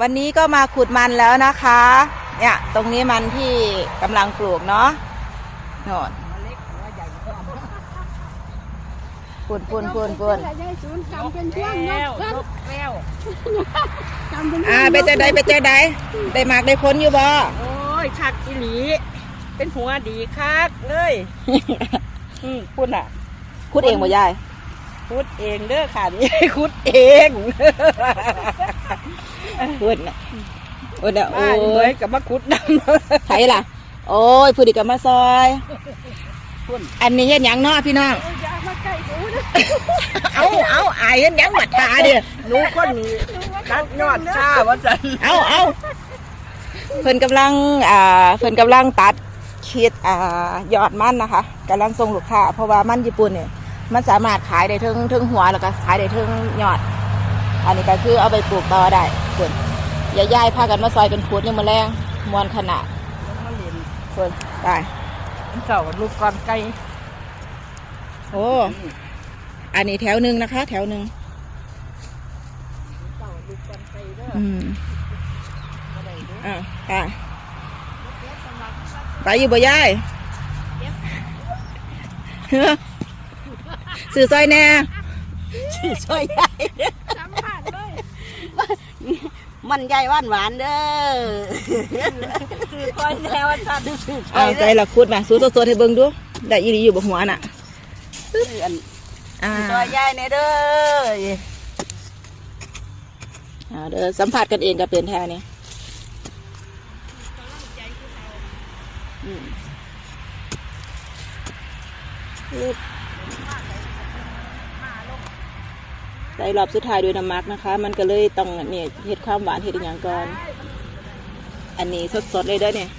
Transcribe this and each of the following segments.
วันนี้ก็มาขุดมันแล้วนะคะ เนี่ยตรงนี้มันที่กำลังปลูกเนาะโน่นปุ่นปุ่นปุ่นปุ่นยายศูนย์จำเป็นช่วงนกครับแล้วจำเป็นอ่าไปเจอใดไปเจอใดได้หมากได้พ้นอยู่บ่โอ้ยคักอีหลี เป็นหัวดีคักเลยอืมคุณอะขุดเองบ่ยายคุดเองเด้อค่ะนี่คุดเอง ขุดน่ะขุดอะโอ้บ้านเหมยยกับมาคุดดไผล่ะ โอ้ยผู้ดีกับมาซอยำคุณอันนี้เฮ็ดหยังเนาะพี่น้อง อย่ามาใกล้ดูนะเอาเอาอายเฮ็ดหยังบัดทาเด้อหนูคนนี้ตัดยอดชาว่าสันเอาเอาเพิ่นกำลังอ่าเพิ่นกำลังตัดคิดอ่ายอดมันนะคะกำลังส่งลูกค้าเพราะว่ามันญี่ปุ่นเนี่ยมันสามารถขายได้ถึงถึงหัวแล้วก็ขายได้ถึงยอด อันนี้ก็คือเอาไปปลูกต่อได้ ส่วนยายๆพากันมาซอยกันขุดยังมาแรงมวนขนาดมาเล่นส่วนไปเจ้าลูกก่อนไก่โอ้อันนี้แถวหนึ่งนะคะ แถวหนึ่งเจ้าลูกก่อนไก่เด้ออืมอะไรเด้ออ่าไปไปอยู่บ่ยายเฮ้อสื่อซอยแน่สิช่วยยายเด้อ จำผ่านเลย มันใหญ่หวานหวานๆเด้อคือคอยแนวสันคือคอเอายใจละคุดมาสู้ตัวๆให้เบิ่งดูได้อีหลีอยู่บ่หัวน่ะเด้ออันอ่าช่วยยายในเด้ออ่าเดี๋ยวสัมผัสกันเองก็เป็นแท้นี่อืมปึ๊บ ใส่รอบสุดท้ายด้วยน้ำมักนะคะ มันก็เลยต้องเนี่ยเห็ดความหวานเห็ดอหย่างก่อน อันนี้สดๆเลยเด้อเนี่ย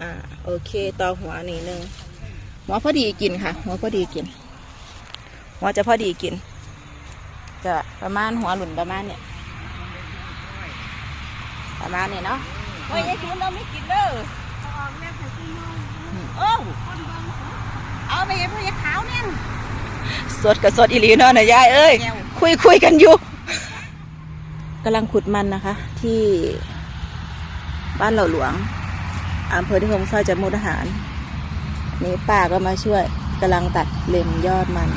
อ่าโอเคต่อหัวนี่หนึ่งหัวพอดีกินค่ะ หัวพอดีกิน หัวจะพอดีกิน จะประมาณหัวหลุนประมาณเนี่ยประมาณเนี่ยเนาะเฮ้ยยายจูนเราไม่กินเด้อออกแม่ใส่ที่นอนเอ้าเอาไปให้พ่อยายขาวเนี่ย สดกับสดอีหลีเนาะนะยายเอ้ยแก้วคุยคุยกันอยู่กำลังขุดมันนะคะ ที่บ้านเหล่าหลวงอำเภอที่คงซอยจังหวัดมุกดาหาร นี่ป้าก็มาช่วยกำลังตัดเล็มยอดมัน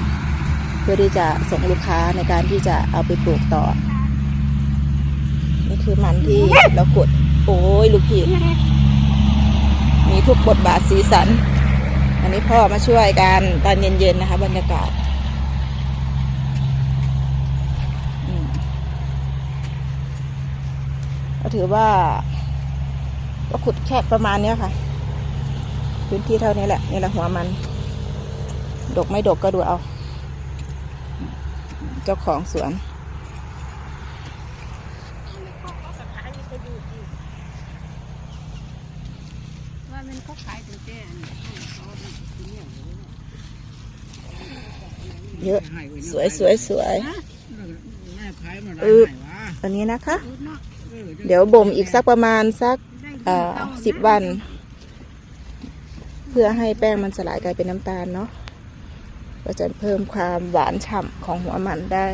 เพื่อที่จะส่งลูกค้าในการที่จะเอาไปปลูกต่อ นี่คือมันที่เราขุด โอ้ยลูกพี่มีทุกบทบาทสีสัน อันนี้พ่อมาช่วยกันตอนเย็นๆนะคะ บรรยากาศก็ถือว่า ก็ขุดแค่ประมาณเนี้ยค่ะ พื้นที่เท่านี้แหละนี่แหละหัวมัน ดกไม่ดกก็ดูเอา เจ้าของสวน มันเขาขายถึงเจ้อันนี้เขาเอาไปกินเนี่ยเยอะ สวยสวยสวยแม่ขายมาได้อึบไหนวะอันนี้นะคะรูดเนาะเออเดี๋ยวบ่มอีกสักประมาณสักได้เอ่อสิบวัน เพื่อให้แป้งมันสลายกลายเป็นน้ำตาลเนาะก็จะเพิ่มความหวานฉ่ำของหัวมันได้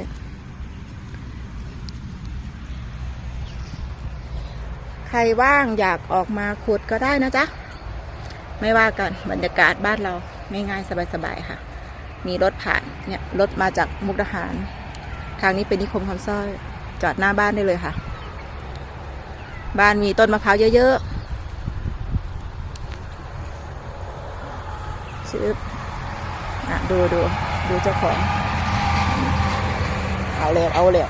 ใครว่างอยากออกมาขุดก็ได้นะจ๊ะ ไม่ว่ากันบรรยากาศบ้านเราง่ายๆสบายๆค่ะ มีรถผ่านเนี่ยรถมาจากมุกดาหาร ทางนี้เป็นนิคมคำสร้อยจอดหน้าบ้านได้เลยค่ะ บ้านมีต้นมะพร้าวเยอะๆชื่ออะดูดูดูเจ้าของ เอาเลยเอาเลย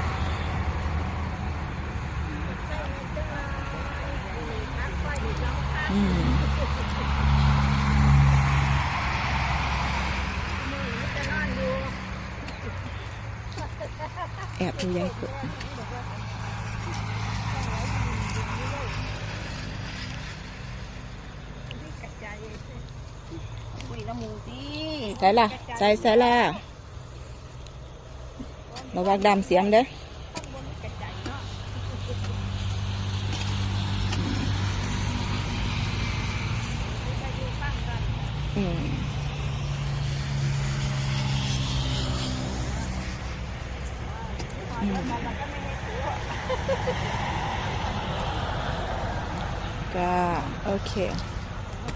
อืม แอบดูยายเปิดใส่ละใส่ใส่ละระวังดำเสียมเด้ออืมอืม ก็โอเค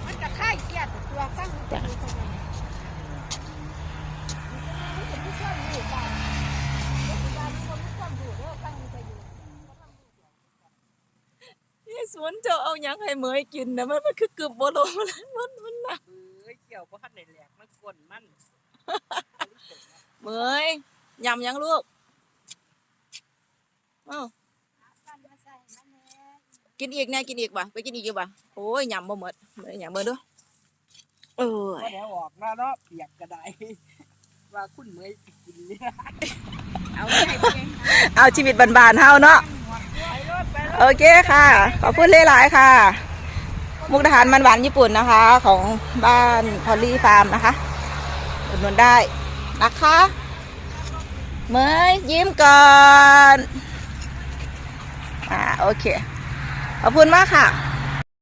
มันจะค่ายเกียดตัวฟังจ้ะนี่สวนเจ้าเอาหยังให้เหมยกินนะมันมันคือกึบบ่ลงมันมันมันหนักเอ้ยเกี่ยวบ่ทันได้แหลกมันกวนมันเหมยยำหยังลูก เอ้ากินอีกแน่กินอีกบ่ไปกินอีกอยู่บ่โอ้ยยำบ่หมดเหมยยำเบิ่งดูเอ้ยก็เดี๋ยวออกมาเนาะเปียกก็ได้ว่าคุณเมยกินเนี่ยเอาไปให้ไปเองเอาชีวิตบานๆเฮาเนาะไปรถไปรถโอเคค่ะ ขอบคุณหลายๆค่ะ มุกดาหารมันหวานญี่ปุ่นนะคะ ของบ้านพอลลี่ฟาร์มนะคะอุดหนุนได้นะคะ เมยยิ้มก่อน อ่าโอเค ขอบคุณมากค่ะ